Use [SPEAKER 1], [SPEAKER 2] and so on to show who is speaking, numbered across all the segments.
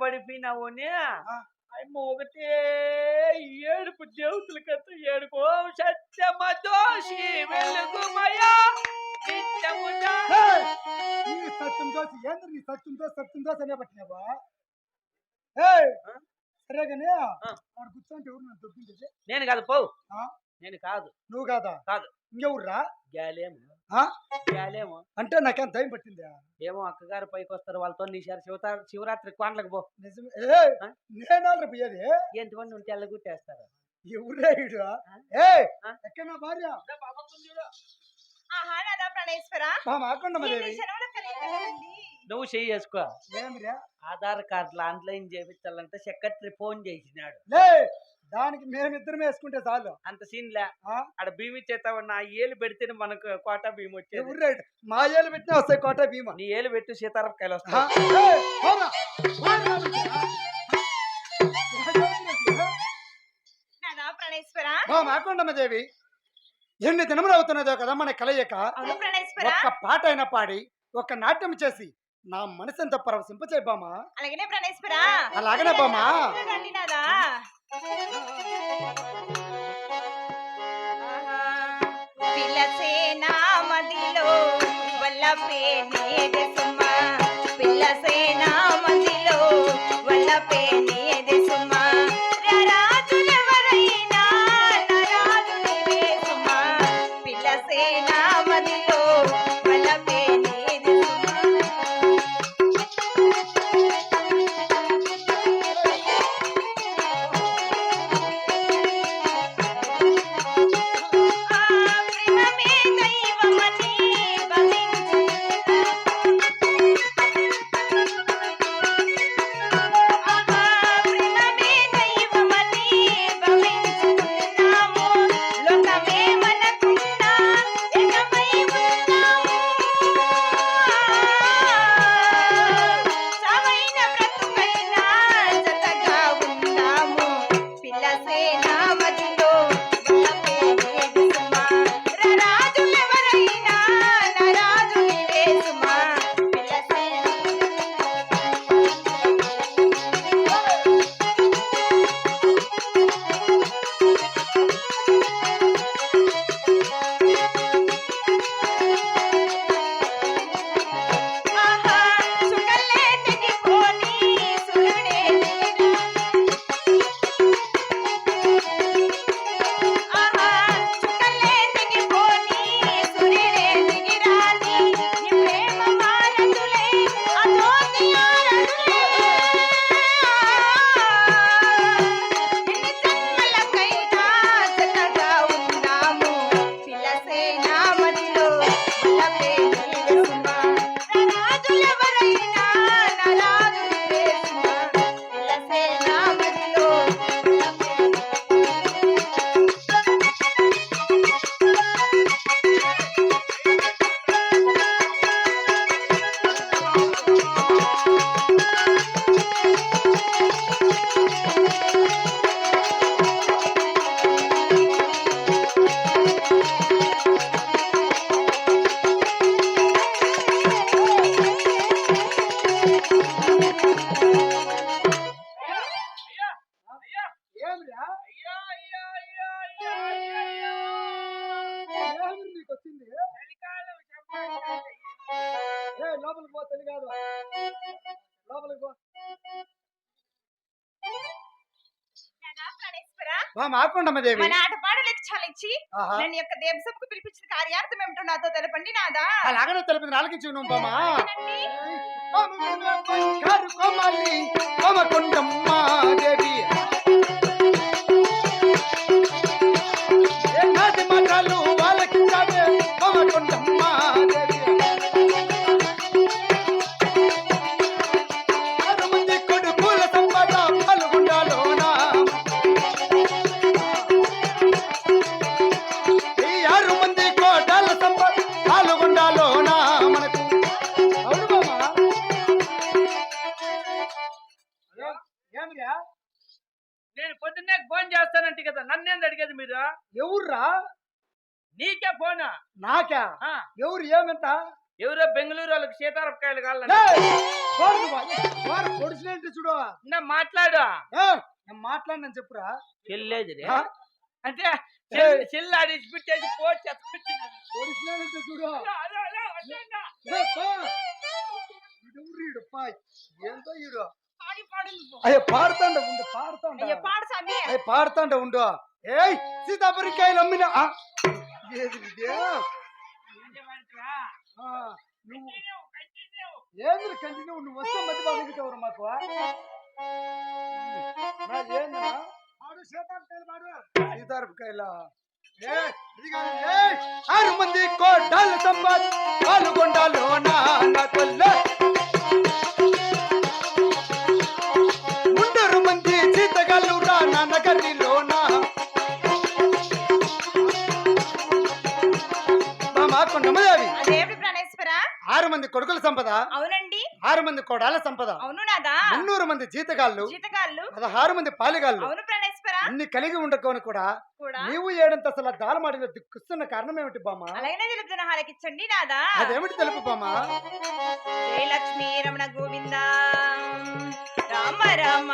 [SPEAKER 1] పోయినావునే
[SPEAKER 2] ఆ.
[SPEAKER 1] అమ్మ ఒకటే ఏడుపు దేవతల కథ ఏడుకో సత్యమ దోషి వెలుగుమయా!
[SPEAKER 2] ఈ సత్యం నీ సత్యం దోశ సత్యం దోశ అనే పట్టినావా ఏయ్
[SPEAKER 1] ఆ?
[SPEAKER 2] సరే కానీ
[SPEAKER 1] ఆ.
[SPEAKER 2] వాడు కూర్చోంటే ఎవరు నన్ను
[SPEAKER 1] నేను కాదు పో? నేను కాదు
[SPEAKER 2] నువ్వు కాదా
[SPEAKER 1] కాదు.
[SPEAKER 2] ఇంకెవర్రా?
[SPEAKER 1] గ్యాలేము
[SPEAKER 2] అంటే నాకేం టైం పట్టిందా?
[SPEAKER 1] ఏమో అక్కగారు పైకి వస్తారు వాళ్ళతో నీ శివతా శివరాత్రి కోండ్లకు పో.
[SPEAKER 2] నిజమే? నేనాళ్ళ పోయేది?
[SPEAKER 1] ఎంతమంది ఉంటే ఎల్లగొట్టేస్తారు?
[SPEAKER 2] ఎవరే? ఏ? ఎక్కడ నా భార్య?
[SPEAKER 1] నువ్వు చెయ్యి చేసుకో.
[SPEAKER 2] ఏమిరా
[SPEAKER 1] ఆధార్ కార్డులు ఆన్లైన్ చేయించాలంటే సెక్రటరీ ఫోన్ చేసినాడు.
[SPEAKER 2] లే దానికి మేమిద్దరం వేసుకుంటే చాలు.
[SPEAKER 1] అంత సీన్లే
[SPEAKER 2] ఆ?
[SPEAKER 1] ఆడ భీమి చేత ఉన్న ఆ ఏలు పెడితేనే మనకు కోటా భీమి వచ్చేది.
[SPEAKER 2] ఎవరు మా ఏళ్ళు పెట్టినా వస్తాయి కోట భీమా.
[SPEAKER 1] నీ ఏలు పెట్టు సీతారామకాయలు
[SPEAKER 2] ఆ?
[SPEAKER 1] వస్తాయి
[SPEAKER 2] మాకొండమ్మదేవి ఎన్ని దినములు అవుతున్నదో కదా మన కలయిక. ఒక్క పాట అయినా పాడి ఒక నాట్యం చేసి నా మనసు ఎంత పరవశింపచే బామా
[SPEAKER 3] అలాగనే ప్రణేశ్వర.
[SPEAKER 2] అలాగనే బామా?
[SPEAKER 3] పిలసే నాదా పిల్లసేనా మదిలో వల్లపే నేది
[SPEAKER 2] లోపలికి పో తల్లి కాదు. లోపలికి పో. మాకొండమ్మదేవి
[SPEAKER 3] మన ఆటపాటలకు చాలించి
[SPEAKER 2] ఆహా.
[SPEAKER 3] నన్ను యొక్క దేవసభకు పిలిపించిన కార్యార్థం ఏమిటో నాతో తెలపండి నాదా
[SPEAKER 2] అలాగనే తెలిపింది ఆలకించి నువ్వు బామా
[SPEAKER 1] నాకా ఆ,
[SPEAKER 2] ఎవరు ఏమంత
[SPEAKER 1] ఎవరో బెంగళూరు వాళ్ళకి సీతారపకాయలు కావాలంట.
[SPEAKER 2] పొడిచినట్టు చూడు?
[SPEAKER 1] నా మాట్లాడు.
[SPEAKER 2] ఏ, నేను మాట్లాడినని చెప్పురా.
[SPEAKER 1] చెల్లేదు? అంటే చెల్లి ఆడిచి పెట్టేసి పోటీ చెత్తకొచ్చినాడు.
[SPEAKER 2] పొడిచినట్టు చూడు. ఏ. ఈడెవరు ఈడు? అయ్యో పాడుతాండ ఉండు పాడుతాండ.
[SPEAKER 3] అయ్యో
[SPEAKER 2] పాడుతాండ ఉండు. ఏయ్ సీతాపరికాయలు అమ్మిన? ఏది. ఆ, నువ్వు
[SPEAKER 1] కంటిన్యూ,
[SPEAKER 2] నువ్వు వస్తే మధ్య బాగుంటావు మాకు? సీతారపకాయల ఆరు మంది కోటాలు సంపాది పాల్గొండాలో నా కొల్ల మంది జీతగాళ్ళు రా
[SPEAKER 3] ప్రాణేశ్వర
[SPEAKER 2] ఆరు మంది కొడుకుల సంపద
[SPEAKER 3] అవునండి.
[SPEAKER 2] ఆరు మంది కోడాల సంపద
[SPEAKER 3] అవును నాదా.
[SPEAKER 2] మున్నూరు మంది జీతగాళ్ళు
[SPEAKER 3] జీతగాళ్ళు.
[SPEAKER 2] పదహారు మంది పాలిగాళ్ళు.
[SPEAKER 3] అవును ప్రాణేశ్వర.
[SPEAKER 2] అన్ని కలిగి ఉండకొని కూడా
[SPEAKER 3] కూడా.
[SPEAKER 2] నీవు ఏడంతసల దాలమాడిన దిక్కుస్తున్న కారణం ఏమిటి బామ్మ?
[SPEAKER 3] అలాగనే తెలుపుతున్న హాలకిచ్చండి నాదా.
[SPEAKER 2] అదేమిటి తెలుపు బామ్మ?
[SPEAKER 3] జయ లక్ష్మీ రమణ గోవింద. రామ రామ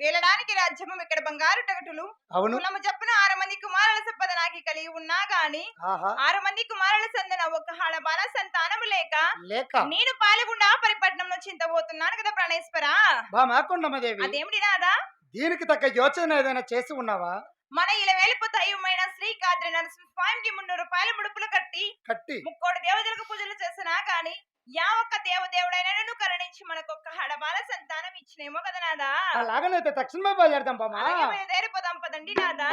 [SPEAKER 3] వేలడానికి రాజ్యము ఇక్కడ బంగారు టగటులు.
[SPEAKER 2] అవును.
[SPEAKER 3] కులము చెప్పున ఆరు మంది కుమారుల సంపద నాకు కలిగి ఉన్నా గాని ఆరు మంది కుమారుల సందన ఒక సంతానము లేక
[SPEAKER 2] లేక.
[SPEAKER 3] నేను పాలగుండా పరిపట్నంలో చింతబోతున్నాను కదా ప్రాణేశ్వర?
[SPEAKER 2] బామ్మ కొండమ్మదేవి
[SPEAKER 3] అదేమిటి నాదా?
[SPEAKER 2] దీనికి తగ్గ యోచన ఏదైనా చేసి ఉన్నావా?
[SPEAKER 3] మన ఇలా వేలిపోతాయుమైన శ్రీ కాద్రి నరసింహ స్వామికి మున్నూరు రూపాయల ముడుపులు కట్టి
[SPEAKER 2] కట్టి.
[SPEAKER 3] ముక్కోటి దేవతలకు పూజలు చేసినా గాని యా ఒక్క దేవదేవుడైనా కరుణించి మనకొక్క హడబాల సంతానం ఇచ్చినేమో కదా నాదా
[SPEAKER 2] అలాగనైతే తక్షణమే బయలుదేరదాం
[SPEAKER 3] అలాగే బయలుదేరిపోదాం పదండి నాదా